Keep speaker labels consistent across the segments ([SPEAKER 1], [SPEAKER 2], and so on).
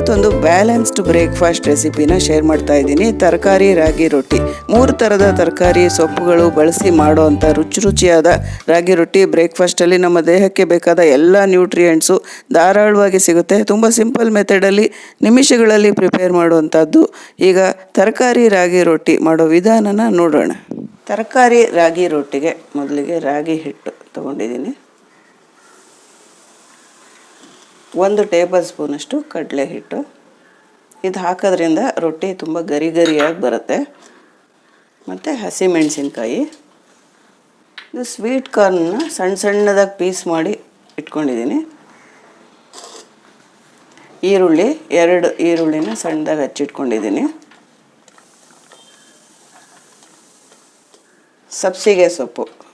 [SPEAKER 1] ಇವತ್ತೊಂದು balanced breakfast ರೆಸಿಪಿನ share ಮಾಡ್ತಾ ಇದ್ದೀನಿ. ತರಕಾರಿ, ರಾಗಿ, ರೊಟ್ಟಿ. ಮೂರು ಥರದ ತರಕಾರಿ ಸೊಪ್ಪುಗಳು ಬಳಸಿ ಮಾಡುವಂಥ ರುಚಿ ರುಚಿಯಾದ ರಾಗಿ, ರೊಟ್ಟಿ ಬ್ರೇಕ್ಫಾಸ್ಟಲ್ಲಿ ನಮ್ಮ ದೇಹಕ್ಕೆ ಬೇಕಾದ ಎಲ್ಲ ನ್ಯೂಟ್ರಿಯೆಂಟ್ಸು ಧಾರಾಳವಾಗಿ ಸಿಗುತ್ತೆ. ತುಂಬ ಸಿಂಪಲ್ ಮೆಥಡಲ್ಲಿ ನಿಮಿಷಗಳಲ್ಲಿ ಪ್ರಿಪೇರ್ ಮಾಡುವಂಥದ್ದು. ಈಗ ತರಕಾರಿ, ರಾಗಿ, ರೊಟ್ಟಿ ಮಾಡೋ ವಿಧಾನನ ನೋಡೋಣ. ತರಕಾರಿ, ರಾಗಿ, ರೊಟ್ಟಿಗೆ ಮೊದಲಿಗೆ ರಾಗಿ ಹಿಟ್ಟು ತೊಗೊಂಡಿದ್ದೀನಿ. ಒಂದು ಟೇಬಲ್ ಸ್ಪೂನಷ್ಟು ಕಡಲೆ ಹಿಟ್ಟು ಇದು ಹಾಕೋದ್ರಿಂದ ರೊಟ್ಟಿ ತುಂಬ ಗರಿ ಗರಿಯಾಗಿ ಬರುತ್ತೆ. ಮತ್ತು ಹಸಿಮೆಣಸಿನ್ಕಾಯಿ. ಇದು ಸ್ವೀಟ್ ಕಾರ್ನ್ನ ಸಣ್ಣ ಸಣ್ಣದಾಗಿ ಪೀಸ್ ಮಾಡಿ ಇಟ್ಕೊಂಡಿದ್ದೀನಿ. ಈರುಳ್ಳಿ, ಎರಡು ಈರುಳ್ಳಿನ ಸಣ್ಣದಾಗಿ ಹಚ್ಚಿಟ್ಕೊಂಡಿದ್ದೀನಿ. ಸಬ್ಸಿಗೆ ಸೊಪ್ಪು.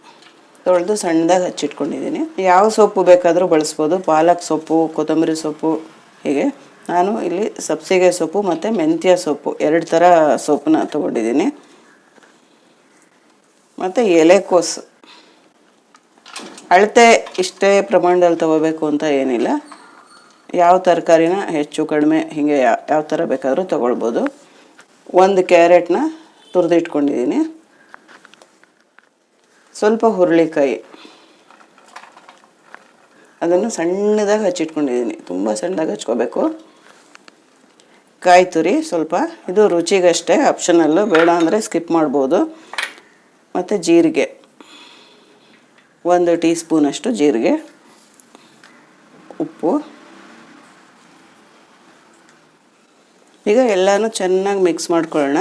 [SPEAKER 1] ತೊಳೆದು ಸಣ್ಣದಾಗಿ ಹಚ್ಚಿಟ್ಕೊಂಡಿದ್ದೀನಿ. ಯಾವ ಸೊಪ್ಪು ಬೇಕಾದರೂ ಬಳಸ್ಬೋದು. ಪಾಲಕ್ ಸೊಪ್ಪು, ಕೊತ್ತಂಬರಿ ಸೊಪ್ಪು, ಹೀಗೆ. ನಾನು ಇಲ್ಲಿ ಸಬ್ಸಿಗೆ ಸೊಪ್ಪು ಮತ್ತು ಮೆಂತ್ಯ ಸೊಪ್ಪು, ಎರಡು ಥರ ಸೊಪ್ಪನ್ನ ತೊಗೊಂಡಿದ್ದೀನಿ. ಮತ್ತು ಎಲೆಕೋಸು. ಅಳತೆ ಇಷ್ಟೇ ಪ್ರಮಾಣದಲ್ಲಿ ತೊಗೋಬೇಕು ಅಂತ ಏನಿಲ್ಲ. ಯಾವ ತರಕಾರಿನ ಹೆಚ್ಚು, ಕಡಿಮೆ, ಹೀಗೆ ಯಾವ ಥರ ಬೇಕಾದರೂ ತೊಗೊಳ್ಬೋದು. ಒಂದು ಕ್ಯಾರೆಟ್ನ ತುರಿದಿಟ್ಕೊಂಡಿದ್ದೀನಿ. ಸ್ವಲ್ಪ ಹುರುಳಿಕಾಯಿ. ಅದನ್ನು ಸಣ್ಣದಾಗಿ ಹಚ್ಚಿಟ್ಕೊಂಡಿದ್ದೀನಿ. ತುಂಬ ಸಣ್ಣದಾಗಿ ಹಚ್ಕೋಬೇಕು. ಕಾಯಿ ತುರಿ ಸ್ವಲ್ಪ. ಇದು ರುಚಿಗಷ್ಟೇ ಆಪ್ಷನಲ್ಲು ಬೇಡ ಅಂದರೆ ಸ್ಕಿಪ್ ಮಾಡ್ಬೋದು. ಮತ್ತು ಜೀರಿಗೆ. ಒಂದು ಟೀ ಸ್ಪೂನಷ್ಟು ಜೀರಿಗೆ. ಉಪ್ಪು. ಈಗ ಎಲ್ಲನೂ ಚೆನ್ನಾಗಿ ಮಿಕ್ಸ್ ಮಾಡ್ಕೊಳ್ಳೋಣ.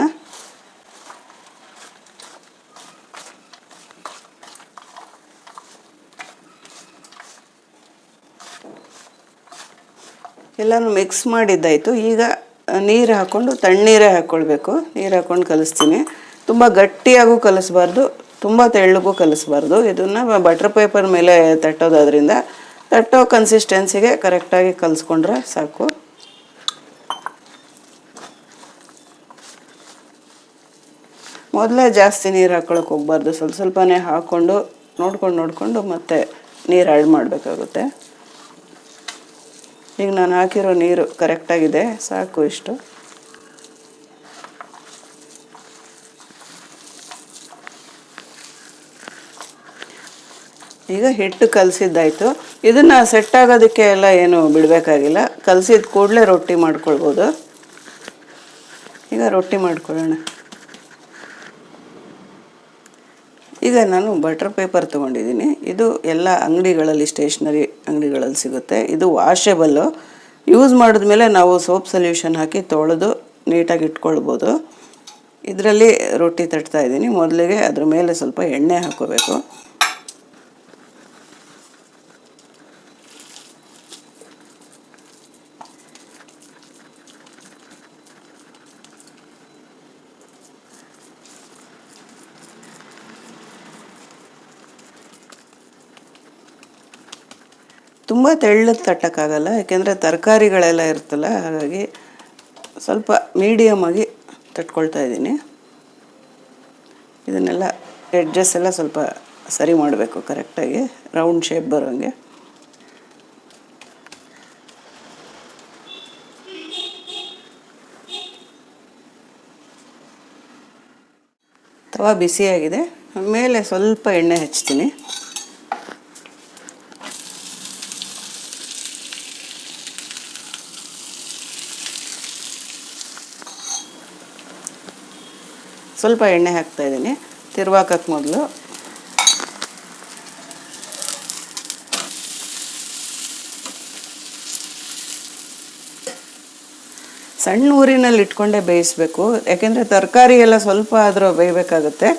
[SPEAKER 1] ಎಲ್ಲನೂ ಮಿಕ್ಸ್ ಮಾಡಿದ್ದಾಯಿತು. ಈಗ ನೀರು ಹಾಕ್ಕೊಂಡು ತಣ್ಣೀರೇ ಹಾಕ್ಕೊಳ್ಬೇಕು ನೀರು ಹಾಕ್ಕೊಂಡು ಕಲಿಸ್ತೀನಿ. ತುಂಬ ಗಟ್ಟಿಯಾಗೂ ಕಲಿಸ್ಬಾರ್ದು. ತುಂಬ ತೆಳ್ಳಗೂ ಕಲಿಸ್ಬಾರ್ದು. ಇದನ್ನು ಬಟರ್ ಪೇಪರ್ ಮೇಲೆ ತಟ್ಟೋದಾದ್ರಿಂದ ತಟ್ಟೋ ಕನ್ಸಿಸ್ಟೆನ್ಸಿಗೆ ಕರೆಕ್ಟಾಗಿ ಕಲಿಸ್ಕೊಂಡ್ರೆ ಸಾಕು. ಮೊದಲೇ ಜಾಸ್ತಿ ನೀರು ಹಾಕ್ಕೊಳಕ್ಕೆ ಹೋಗ್ಬಾರ್ದು. ಸ್ವಲ್ಪ ಸ್ವಲ್ಪನೇ ಹಾಕ್ಕೊಂಡು ನೋಡ್ಕೊಂಡು ನೋಡಿಕೊಂಡು ಮತ್ತೆ ನೀರು ಆ್ಯಡ್ ಮಾಡಬೇಕಾಗುತ್ತೆ. ಈಗ ನಾನು ಹಾಕಿರೋ ನೀರು ಕರೆಕ್ಟಾಗಿದೆ, ಸಾಕು ಇಷ್ಟು. ಈಗ ಹಿಟ್ಟು ಕಲಸಿದ್ದಾಯಿತು. ಇದನ್ನು ಸೆಟ್ ಆಗೋದಕ್ಕೆ ಎಲ್ಲ ಏನು ಬಿಡಬೇಕಾಗಿಲ್ಲ. ಕಲಸಿದ ಕೂಡಲೇ ರೊಟ್ಟಿ ಮಾಡ್ಕೊಳ್ಬೋದು. ಈಗ ರೊಟ್ಟಿ ಮಾಡ್ಕೊಳ್ಳೋಣ. ಈಗ ನಾನು ಬಟರ್ ಪೇಪರ್ ತೊಗೊಂಡಿದ್ದೀನಿ. ಇದು ಎಲ್ಲ ಅಂಗಡಿಗಳಲ್ಲಿ ಸ್ಟೇಷ್ನರಿ ಅಂಗಡಿಗಳಲ್ಲಿ ಸಿಗುತ್ತೆ. ಇದು ವಾಷೆಬಲ್ಲು ಯೂಸ್ ಮಾಡಿದ್ಮೇಲೆ ನಾವು ಸೋಪ್ ಸೊಲ್ಯೂಷನ್ ಹಾಕಿ ತೊಳೆದು ನೀಟಾಗಿ ಇಟ್ಕೊಳ್ಬೋದು. ಇದರಲ್ಲಿ ರೊಟ್ಟಿ ತಟ್ತಾ ಇದ್ದೀನಿ. ಮೊದಲಿಗೆ ಅದ್ರ ಮೇಲೆ ಸ್ವಲ್ಪ ಎಣ್ಣೆ ಹಾಕೋಬೇಕು ತುಂಬ ತೆಳ್ಳಗೆ ತಟ್ಟಕ್ಕಾಗಲ್ಲ, ಯಾಕೆಂದರೆ ತರಕಾರಿಗಳೆಲ್ಲ ಇರ್ತಲ್ಲ ಹಾಗಾಗಿ ಸ್ವಲ್ಪ ಮೀಡಿಯಮ್ ಆಗಿ ತಟ್ಕೊಳ್ತಾ ಇದ್ದೀನಿ. ಇದನ್ನೆಲ್ಲ ಎಡ್ಜಸ್ ಎಲ್ಲ ಸ್ವಲ್ಪ ಸರಿ ಮಾಡಬೇಕು ಕರೆಕ್ಟಾಗಿ ರೌಂಡ್ ಶೇಪ್ ಬರೋಂಗೆ. ತವಾ ಬಿಸಿಯಾಗಿದೆ, ಮೇಲೆ ಸ್ವಲ್ಪ ಎಣ್ಣೆ ಹಚ್ತೀನಿ. ಸ್ವಲ್ಪ ಎಣ್ಣೆ ಹಾಕ್ತಾ ಇದ್ದೀನಿ. ತಿರ್ವಾಕಕ್ಕೆ ಮೊದಲು. ಸಣ್ಣ ಊರಿನಲ್ಲಿ ಇಟ್ಕೊಂಡೇ ಬೇಯಿಸ್ಬೇಕು. ಯಾಕೆಂದರೆ ತರಕಾರಿ ಎಲ್ಲ ಸ್ವಲ್ಪ ಆದರೂ ಬೇಯಬೇಕಾಗುತ್ತೆ.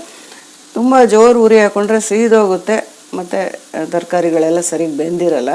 [SPEAKER 1] ತುಂಬ ಜೋರು ಉರಿ ಹಾಕ್ಕೊಂಡ್ರೆ ಸೀದೋಗುತ್ತೆ. ಮತ್ತು ತರಕಾರಿಗಳೆಲ್ಲ ಸರಿಗೆ ಬೆಂದಿರಲ್ಲ.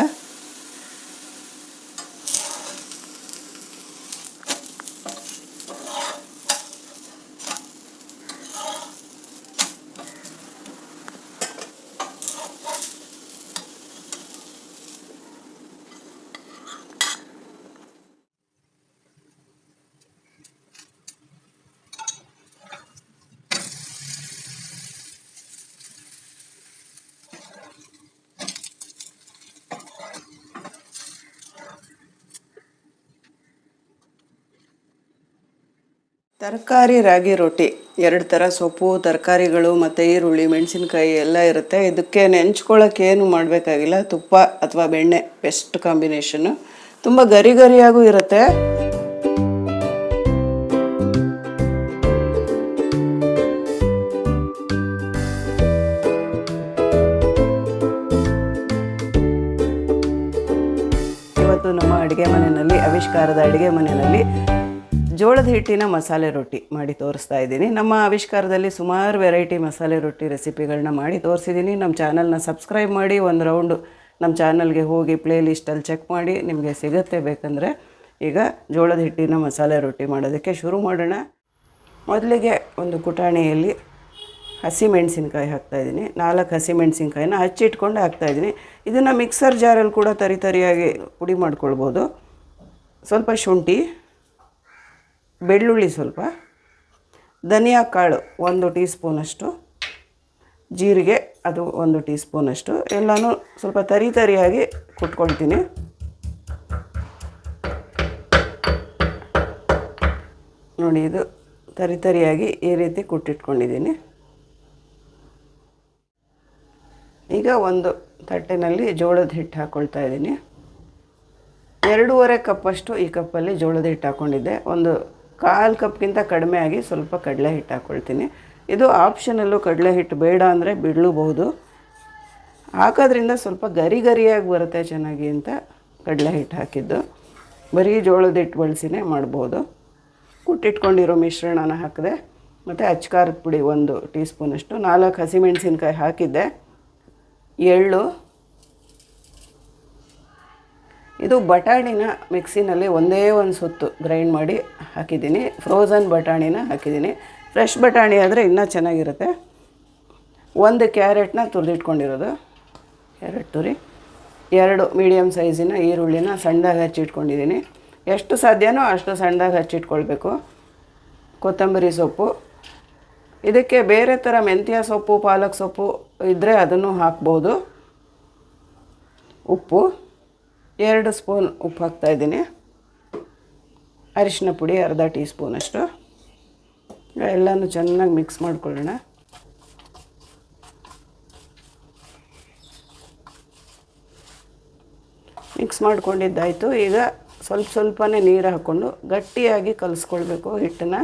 [SPEAKER 1] ತರಕಾರಿ ರಾಗಿ ರೊಟ್ಟಿ, ಎರಡು ಥರ ಸೊಪ್ಪು, ತರಕಾರಿಗಳು ಮತ್ತು ಈರುಳ್ಳಿ, ಮೆಣಸಿನ್ಕಾಯಿ ಎಲ್ಲ ಇರುತ್ತೆ. ಇದಕ್ಕೆ ನೆಂಚ್ಕೊಳ್ಳೋಕೆ ಏನು ಮಾಡಬೇಕಾಗಿಲ್ಲ. ತುಪ್ಪ ಅಥವಾ ಬೆಣ್ಣೆ ಬೆಸ್ಟ್ ಕಾಂಬಿನೇಷನ್ನು ತುಂಬ ಗರಿ ಗರಿಯಾಗೂ ಇರುತ್ತೆ. ಇವತ್ತು ನಮ್ಮ ಅಡುಗೆ ಮನೆಯಲ್ಲಿ, ಆವಿಷ್ಕಾರದ ಅಡುಗೆ ಮನೆಯಲ್ಲಿ ಜೋಳದ ಹಿಟ್ಟಿನ ಮಸಾಲೆ ರೊಟ್ಟಿ ಮಾಡಿ ತೋರಿಸ್ತಾ ಇದ್ದೀನಿ. ನಮ್ಮ ಆವಿಷ್ಕಾರದಲ್ಲಿ ಸುಮಾರು ವೆರೈಟಿ ಮಸಾಲೆ ರೊಟ್ಟಿ ರೆಸಿಪಿಗಳನ್ನ ಮಾಡಿ ತೋರಿಸಿದ್ದೀನಿ. ನಮ್ಮ ಚಾನಲ್ನ ಸಬ್ಸ್ಕ್ರೈಬ್ ಮಾಡಿ ಒಂದು ರೌಂಡು ನಮ್ಮ ಚಾನಲ್ಗೆ ಹೋಗಿ ಪ್ಲೇ ಲಿಸ್ಟಲ್ಲಿ ಚೆಕ್ ಮಾಡಿ ನಿಮಗೆ ಸಿಗುತ್ತೆ ಬೇಕಂದರೆ ಈಗ ಜೋಳದ ಹಿಟ್ಟಿನ ಮಸಾಲೆ ರೊಟ್ಟಿ ಮಾಡೋದಕ್ಕೆ ಶುರು ಮಾಡೋಣ. ಮೊದಲಿಗೆ ಒಂದು ಕುಟಾಣಿಯಲ್ಲಿ ಹಸಿ ಮೆಣಸಿನ್ಕಾಯಿ ಹಾಕ್ತಾಯಿದ್ದೀನಿ ನಾಲ್ಕು ಹಸಿ ಮೆಣಸಿನ್ಕಾಯಿನ ಹಚ್ಚಿಟ್ಕೊಂಡು ಹಾಕ್ತಾಯಿದ್ದೀನಿ ಇದನ್ನು ಮಿಕ್ಸರ್ ಜಾರಲ್ಲಿ ಕೂಡ ತರಿ ತರಿಯಾಗಿ ಪುಡಿ ಮಾಡ್ಕೊಳ್ಬೋದು. ಸ್ವಲ್ಪ ಶುಂಠಿ ಬೆಳ್ಳುಳ್ಳಿ ಸ್ವಲ್ಪ, ಧನಿಯಾ ಕಾಳು ಒಂದು ಟೀ ಸ್ಪೂನಷ್ಟು ಜೀರಿಗೆ ಅದು ಒಂದು ಟೀ ಸ್ಪೂನಷ್ಟು ಎಲ್ಲನೂ ಸ್ವಲ್ಪ ತರಿ ತರಿಯಾಗಿ ಕುಟ್ಕೊಳ್ತೀನಿ. ನೋಡಿ, ಇದು ತರಿ ತರಿಯಾಗಿ ಈ ರೀತಿ ಕುಟ್ಟಿಟ್ಕೊಂಡಿದ್ದೀನಿ. ಈಗ ಒಂದು ತಟ್ಟೆನಲ್ಲಿ ಜೋಳದ ಹಿಟ್ಟು ಹಾಕ್ಕೊಳ್ತಾ ಇದ್ದೀನಿ. ಎರಡೂವರೆ ಕಪ್ಪಷ್ಟು ಈ ಕಪ್ಪಲ್ಲಿ ಜೋಳದ ಹಿಟ್ಟು ಹಾಕ್ಕೊಂಡಿದ್ದೆ ಒಂದು ಕಾಲು ಕಪ್ಗಿಂತ ಕಡಿಮೆ ಆಗಿ ಸ್ವಲ್ಪ ಕಡಲೆ ಹಿಟ್ಟು ಹಾಕ್ಕೊಳ್ತೀನಿ ಇದು ಆಪ್ಷನಲ್ಲು ಕಡಲೆ ಹಿಟ್ಟು ಬೇಡ ಅಂದರೆ ಬಿಡಲೂಬಹುದು. ಹಾಕೋದ್ರಿಂದ ಸ್ವಲ್ಪ ಗರಿ ಗರಿಯಾಗಿ ಬರುತ್ತೆ ಚೆನ್ನಾಗಿ ಅಂತ ಕಡಲೆ ಹಿಟ್ಟು ಹಾಕಿದ್ದು. ಬರೀ ಜೋಳದ ಹಿಟ್ಟು ಬಳಸಿನೇ ಮಾಡ್ಬೋದು. ಕುಟ್ಟಿಟ್ಕೊಂಡಿರೋ ಮಿಶ್ರಣನ ಹಾಕಿದೆ. ಮತ್ತು ಅಚ್ಕಾರದ ಪುಡಿ ಒಂದು ಟೀ ಸ್ಪೂನಷ್ಟು ನಾಲ್ಕು ಹಸಿಮೆಣಸಿನ್ಕಾಯಿ ಹಾಕಿದ್ದೆ. ಎಳ್ಳು ಇದು ಬಟಾಣಿನ ಮಿಕ್ಸಿನಲ್ಲಿ ಒಂದೇ ಒಂದು ಸುತ್ತು ಗ್ರೈಂಡ್ ಮಾಡಿ ಹಾಕಿದ್ದೀನಿ. ಫ್ರೋಝನ್ ಬಟಾಣಿನ ಹಾಕಿದ್ದೀನಿ. ಫ್ರೆಶ್ ಬಟಾಣಿ ಆದರೆ ಇನ್ನೂ ಚೆನ್ನಾಗಿರುತ್ತೆ. ಒಂದು ಕ್ಯಾರೆಟ್ನ ತುರಿದಿಟ್ಕೊಂಡಿರೋದು. ಕ್ಯಾರೆಟ್ ತುರಿ. ಎರಡು ಮೀಡಿಯಮ್ ಸೈಜಿನ ಈರುಳ್ಳಿನ ಸಣ್ಣದಾಗಿ ಹಚ್ಚಿಟ್ಕೊಂಡಿದ್ದೀನಿ. ಎಷ್ಟು ಸಾಧ್ಯನೋ ಅಷ್ಟು ಸಣ್ಣದಾಗಿ ಹಚ್ಚಿಟ್ಕೊಳ್ಬೇಕು. ಕೊತ್ತಂಬರಿ ಸೊಪ್ಪು. ಇದಕ್ಕೆ ಬೇರೆ ಥರ ಮೆಂತ್ಯ ಸೊಪ್ಪು, ಪಾಲಕ್ ಸೊಪ್ಪು ಇದ್ದರೆ ಅದನ್ನು ಹಾಕ್ಬೋದು. ಉಪ್ಪು. ಎರಡು ಸ್ಪೂನ್ ಉಪ್ಪು ಹಾಕ್ತಾಯಿದ್ದೀನಿ ಅರಿಶಿನ ಪುಡಿ ಅರ್ಧ ಟೀ ಸ್ಪೂನಷ್ಟು ಎಲ್ಲನೂ ಚೆನ್ನಾಗಿ ಮಿಕ್ಸ್ ಮಾಡ್ಕೊಳ್ಳೋಣ. ಮಿಕ್ಸ್ ಮಾಡ್ಕೊಂಡಿದ್ದಾಯಿತು. ಈಗ ಸ್ವಲ್ಪ ಸ್ವಲ್ಪನೇ ನೀರು ಹಾಕ್ಕೊಂಡು ಗಟ್ಟಿಯಾಗಿ ಕಲಿಸ್ಕೊಳ್ಬೇಕು ಹಿಟ್ಟನ್ನು.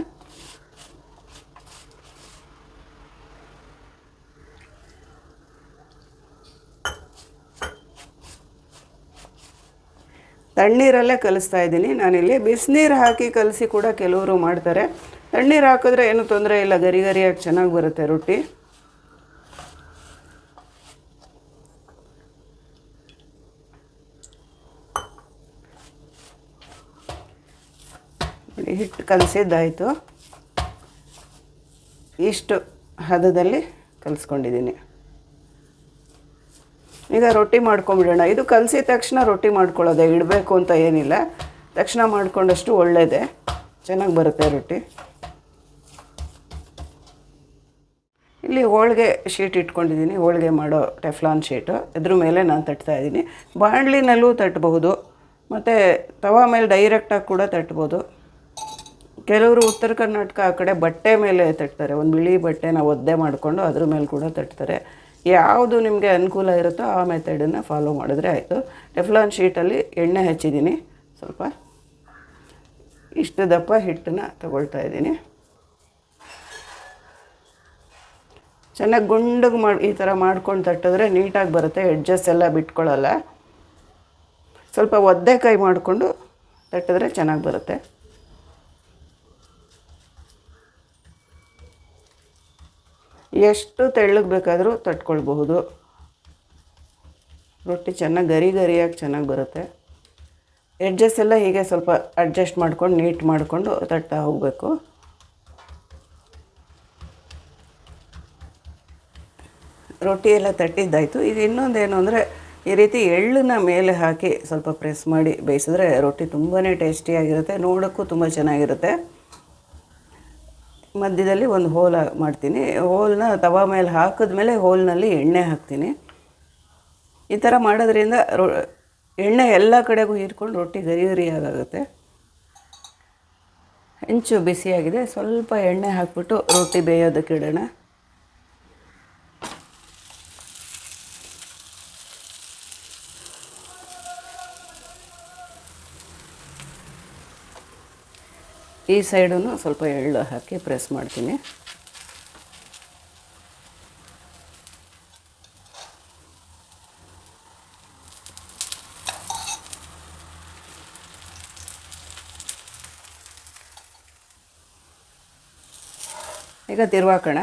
[SPEAKER 1] ತಣ್ಣೀರಲ್ಲೇ ಕಲಿಸ್ತಾ ಇದ್ದೀನಿ. ನಾನಿಲ್ಲಿ ಬಿಸಿನೀರು ಹಾಕಿ ಕಲಸಿ ಕೂಡ ಕೆಲವರು ಮಾಡ್ತಾರೆ. ತಣ್ಣೀರು ಹಾಕಿದ್ರೆ ಏನು ತೊಂದರೆ ಇಲ್ಲ, ಗರಿ ಗರಿಯಾಗಿ ಚೆನ್ನಾಗಿ ಬರುತ್ತೆ ರೊಟ್ಟಿ. ಹಿಟ್ಟು ಕಲಸಿದ್ದಾಯಿತು. ಇಷ್ಟು ಹದದಲ್ಲಿ ಕಲಿಸ್ಕೊಂಡಿದ್ದೀನಿ. ಈಗ ರೊಟ್ಟಿ ಮಾಡ್ಕೊಂಬಿಡೋಣ. ಇದು ಕಲಸಿದ ತಕ್ಷಣ ರೊಟ್ಟಿ ಮಾಡ್ಕೊಳ್ಳೋದೆ, ಇಡಬೇಕು ಅಂತ ಏನಿಲ್ಲ. ತಕ್ಷಣ ಮಾಡ್ಕೊಂಡಷ್ಟು ಒಳ್ಳೆಯದೇ ಚೆನ್ನಾಗಿ ಬರುತ್ತೆ ರೊಟ್ಟಿ. ಇಲ್ಲಿ ಹೋಳಿಗೆ ಶೀಟ್ ಇಟ್ಕೊಂಡಿದ್ದೀನಿ. ಹೋಳಿಗೆ ಮಾಡೋ ಟೆಫ್ಲಾನ್ ಶೀಟು. ಇದ್ರ ಮೇಲೆ ನಾನು ತಟ್ತಾ ಇದ್ದೀನಿ. ಬಾಣಲಿನಲ್ಲೂ ತಟ್ಟಬಹುದು ಮತ್ತು ತವಾ ಮೇಲೆ ಡೈರೆಕ್ಟಾಗಿ ಕೂಡ ತಟ್ಬೋದು. ಕೆಲವರು ಉತ್ತರ ಕರ್ನಾಟಕ ಆ ಕಡೆ ಬಟ್ಟೆ ಮೇಲೆ ತಟ್ತಾರೆ. ಒಂದು ಬಿಳಿ ಬಟ್ಟೆನ ಒದ್ದೆ ಮಾಡಿಕೊಂಡು ಅದ್ರ ಮೇಲೆ ಕೂಡ ತಟ್ತಾರೆ. ಯಾವುದು ನಿಮಗೆ ಅನುಕೂಲ ಇರುತ್ತೋ ಆ ಮೆಥಡನ್ನು ಫಾಲೋ ಮಾಡಿದ್ರೆ ಆಯಿತು. ಟೆಫ್ಲಾನ್ ಶೀಟಲ್ಲಿ ಎಣ್ಣೆ ಹಚ್ಚಿದ್ದೀನಿ. ಸ್ವಲ್ಪ ಇಷ್ಟು ದಪ್ಪ ಹಿಟ್ಟನ್ನು ತಗೊಳ್ತಾ ಇದ್ದೀನಿ. ಚೆನ್ನಾಗಿ ಗುಂಡಗೆ ಮಾಡಿ ಈ ಥರ ಮಾಡ್ಕೊಂಡು ತಟ್ಟಿದ್ರೆ ನೀಟಾಗಿ ಬರುತ್ತೆ ಎಡ್ಜಸ್ ಎಲ್ಲ ಬಿಟ್ಕೊಳ್ಳಲ್ಲ ಸ್ವಲ್ಪ ಒದ್ದೆ ಮಾಡಿಕೊಂಡು ತಟ್ಟಿದ್ರೆ ಚೆನ್ನಾಗಿ ಬರುತ್ತೆ. ಎಷ್ಟು ತೆಳ್ಳಗೆ ಬೇಕಾದರೂ ತಟ್ಕೊಳ್ಬಹುದು. ರೊಟ್ಟಿ ಚೆನ್ನಾಗಿ ಗರಿ ಗರಿಯಾಗಿ ಚೆನ್ನಾಗಿ ಬರುತ್ತೆ. ಎಡ್ಜಸ್ ಎಲ್ಲ ಹೀಗೆ ಸ್ವಲ್ಪ ಅಡ್ಜಸ್ಟ್ ಮಾಡ್ಕೊಂಡು ನೀಟ್ ಮಾಡಿಕೊಂಡು ತಟ್ತಾ ಹೋಗಬೇಕು. ರೊಟ್ಟಿ ಎಲ್ಲ ತಟ್ಟಿದ್ದಾಯಿತು. ಇದು ಇನ್ನೊಂದೇನು ಅಂದರೆ, ಈ ರೀತಿ ಎಳ್ಳನ್ನ ಮೇಲೆ ಹಾಕಿ ಸ್ವಲ್ಪ ಪ್ರೆಸ್ ಮಾಡಿ ಬೇಯಿಸಿದ್ರೆ ರೊಟ್ಟಿ ತುಂಬಾ ಟೇಸ್ಟಿಯಾಗಿರುತ್ತೆ ನೋಡೋಕ್ಕೂ ತುಂಬ ಚೆನ್ನಾಗಿರುತ್ತೆ. ಮಧ್ಯದಲ್ಲಿ ಒಂದು ಹೋಲ್ ಮಾಡ್ತೀನಿ. ಹೋಲ್ನ ತವಾ ಮೇಲೆ ಹಾಕಿದ್ಮೇಲೆ ಹೋಲ್ನಲ್ಲಿ ಎಣ್ಣೆ ಹಾಕ್ತೀನಿ. ಈ ಥರ ಮಾಡೋದ್ರಿಂದ ರೊ, ಎಣ್ಣೆ ಎಲ್ಲ ಕಡೆಗೂ ಹೀರ್ಕೊಂಡು ರೊಟ್ಟಿ ಗರಿ ಗರಿಯಾಗುತ್ತೆ ಹೆಂಚು ಬಿಸಿಯಾಗಿದೆ. ಸ್ವಲ್ಪ ಎಣ್ಣೆ ಹಾಕ್ಬಿಟ್ಟು ರೊಟ್ಟಿ ಬೇಯೋದಕ್ಕೆ ಇಡೋಣ. ಈ ಸೈಡೂ ಸ್ವಲ್ಪ ಎಳ್ಳು ಹಾಕಿ ಪ್ರೆಸ್ ಮಾಡ್ತೀನಿ. ಈಗ ತಿರುವಾಕೋಣ.